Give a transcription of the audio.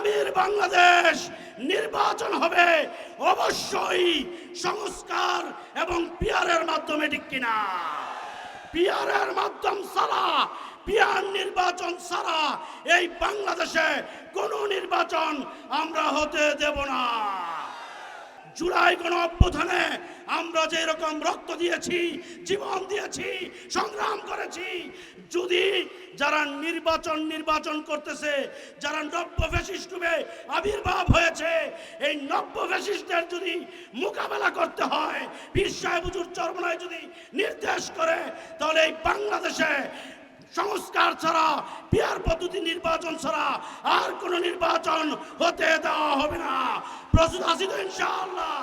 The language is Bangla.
আগামীর বাংলাদেশ নির্বাচন হবে অবশ্যই সংস্কার এবং পিয়ারের মাধ্যমে, ঠিক কিনা? পিয়ারের মাধ্যম ছাড়া পিয়ার নির্বাচন ছাড়া এই বাংলাদেশে কোনো নির্বাচন আমরা হতে দেব না। জুলাই গণ অভ্যুত্থানে আমরা যে রকম রক্ত দিয়েছি, জীবন দিয়েছি, সংগ্রাম করেছি, যদি যারা নির্বাচন নির্বাচন করতেছে, যারা নব্য ফ্যাসিস্টুবে আবির্ভাব হয়েছে, এই নব্য ফ্যাসিস্টের যদি মোকাবেলা করতে হয়, পীর সাহেব হুজুর চরমনায় যদি নির্দেশ করে, তাহলে এই বাংলাদেশে সংস্কার ছাড়া, পিয়ার পদ্ধতি নির্বাচন ছাড়া আর কোনো নির্বাচন হতে দেওয়া হবে না। প্রস্তুত আছি তো ইনশাআল্লাহ।